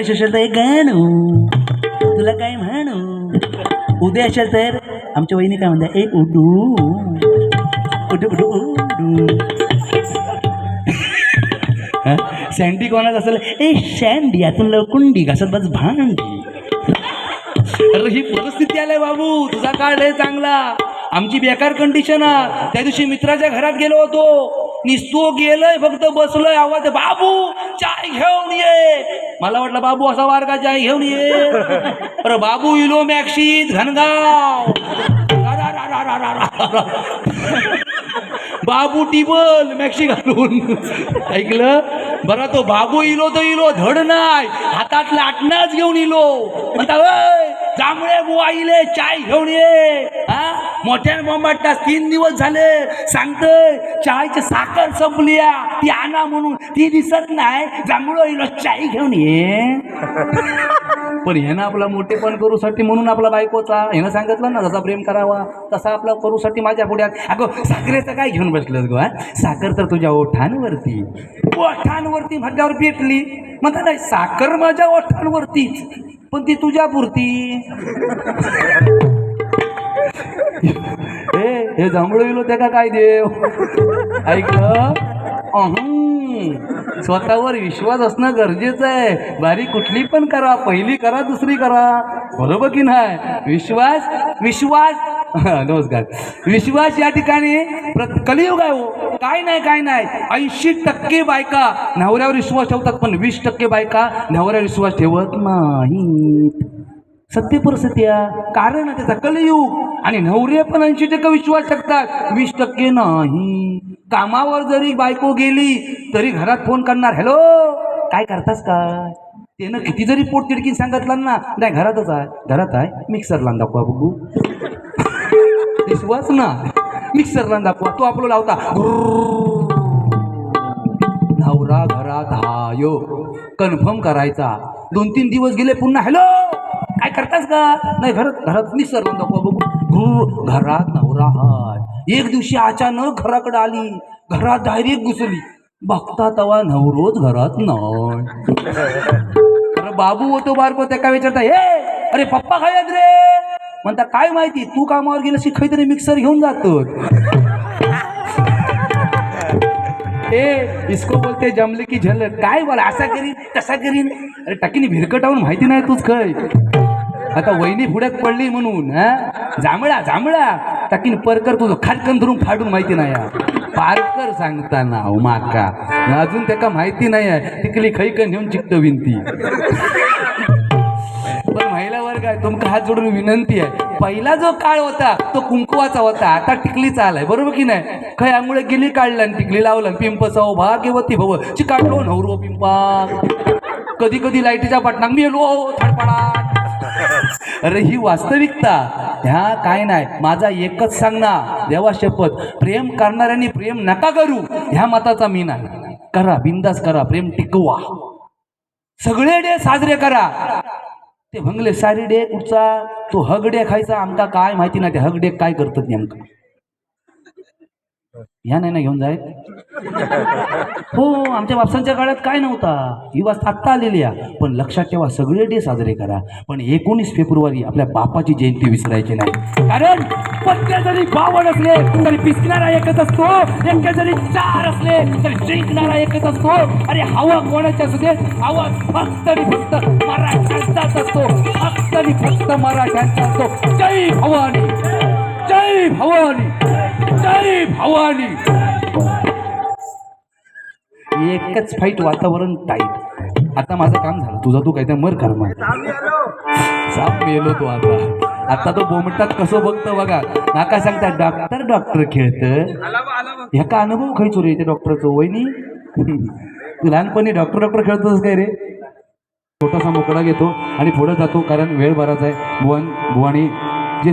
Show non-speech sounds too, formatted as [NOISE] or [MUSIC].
असेल तर एक गाणू. तुला काय म्हणू? उद्या असेल तर आमच्या वहिनी काय म्हणतात? ए उडू उडू उडू उडू. सँडी कोणाच असेल? ए सँडी यातून कुंडी घासत बस भांडी. अरे ही परिस्थिती आलाय बाबू. तुझा काळ आहे चांगला. आमची बेकार कंडिशन आ. त्या दिवशी मित्राच्या घरात गेलो होतो. निसतो गेलोय फक्त बसलोय आवाज बाबू चाय घेऊन ये. मला वाटलं बाबू असा वारगा चाय घेऊन ये. [LAUGHS] अरे बाबू इलो मॅक्सीत घनगाव. बाबू टिबल मॅक्सी घालून. ऐकलं? बरं तो बाबू इलो तो इलो धड नाही हातात लाटणाच घेऊन इलो. म्हणता "ओय, जांभळे बुवा इले चाय घेऊन ये. मोठ्याने बोंबाटतात तीन दिवस झाले. सांगतोय चायची साखर संपली ती आणा म्हणून. ती दिसत नाही. जांभळं येईल चाय घेऊन ये. [LAUGHS] पण ह्यानं आपला मोठेपण करूसाठी म्हणून आपला बायकोचा. ह्यानं सांगितलं ना जसा प्रेम करावा तसा आपला करूसाठी माझ्या पुढ्यात. अगं साखरेचं काय घेऊन बसलं गो साखर तर तुझ्या ओठांवरती. ओठांवरती म्हटल्यावर पेटली. म्हणता नाही साखर माझ्या ओठांवरतीच पण ती तुझ्या पुरती [LAUGHS] ए हे जांभळं गेलो का काय देव? ऐकलं स्वतःवर विश्वास असणं गरजेचं आहे. बारी कुठली पण करा. पहिली करा दुसरी करा. बरोबर की नाही? विश्वास विश्वास. नमस्कार. विश्वास या ठिकाणी कलियुग आहे हो. काय नाही काय नाही. ऐंशी टक्के बायका नवऱ्यावर विश्वास ठेवतात पण वीस टक्के बायका नवऱ्यावर विश्वास ठेवत नाहीत. सत्य परिस्थिती कारण आहे त्याचा कलयुग. आणि नवरे पण ऐंशी टक्के विश्वास टाकतात वीस टक्के नाही. कामावर जरी बायको गेली तरी घरात फोन करणार हॅलो काय करतास काय? त्यानं किती जरी पोट तिडकीन सांगितलं ना नाही घरातच आहे. घरात आहे? मिक्सरला दाखवा बघू. विश्वास ना मिक्सरला दाखवा. तो आपलं लावता. नवरा घरात हायो हो. कन्फर्म करायचा. दोन तीन दिवस गेले पुन्हा हॅलो काय करतास का नाही घरात घरात मिक्सर लावून दाखवा बघू. घरात नवरा हाय. एक दिवशी अचानक घराकडे आली. घरात डायरेक्ट घुसली. बघता तवा नवरोच घरात नाही. अरे बाबू होतो बारको त्या काय विचारता हे अरे पप्पा काय रे? म्हणता काय माहिती तू कामावर गेलं शिकाय तरी मिक्सर घेऊन जातो ए इसको बोलते जमले की झलक. काय बोला असा करीन तसा करीन? अरे टाकीने भिरकटावून माहिती नाही तूच खय आता वहिनी फुड्यात पडली म्हणून हा? जांभळा जांभळा. टाकीन परकर तुझं खाटकन धरून फाडून माहिती नाही पारकर सांगताना हो माका. अजून त्याका माहिती नाही आहे. तिकली खैकन घेऊन चिकट विनती. पण महिला वर्ग आहे तुमका हात जोडून विनंती आहे. पहिला जो काळ होता तो कुंकुवाचा होता. आता टिकलीचा आलाय बरोबर की नाही? खय आंघोळे गेली काढला आणि टिकली लावलं. पिंप सौ भाग्यवती भव. चिकाटलो नवरो पिंपा. कधी कधी लाईटीच्या मी मेलो थडपडा अरे ही वास्तविकता. ह्या काय नाही. माझा एकच सांगणार देवा शपथ. प्रेम करणाऱ्यांनी प्रेम नका करू. ह्या मताचा मी नाही. करा बिंदास करा. प्रेम टिकवा. सगळे डे साजरे करा. ते भंगले सारी डे कुठचा? तो हगडे खायचा. आमका काय माहिती नाही. ते हगडे काय करतात नेमका? ह्या नाही ना घेऊन जाय. हो आमच्या बापसांच्या काळात काय नव्हता? ही वास्त आत्ता आलेली आहे पण लक्षात ठेवा सगळे डे साजरे करा. पण एकोणीस फेब्रुवारी आपल्या बापाची जयंती विसरायची नाही. कारण पत्ते जरी बावड असले तरी पिसणारा एकच असतो. एके जरी चार असले तरी जिंकणारा एकच असतो. अरे हवा कोणाची असू दे? हवा फक्त आणि फक्त मराठ्यांचाच असतो. फक्त आणि फक्त मराठ्यांचा असतो. जय भवानी! जय भवानी! जय भवानी. एकच फाईट वातावरण टाईट आता माझं काम झालं. तुझा तू काय मर कर मग साप मेलो तो आता. आता तो बोमटात कसं बघतो बघा. नाका सांगता डॉक्टर डॉक्टर खेळत. ह्याका अनुभव खायचो रे त्या डॉक्टरचं वहिनी तू लहानपणी डॉक्टर डॉक्टर खेळतोस काय रे? छोटासा मोकळा घेतो आणि पुढे जातो कारण वेळ बराच आहे. बुवान बुवानी जे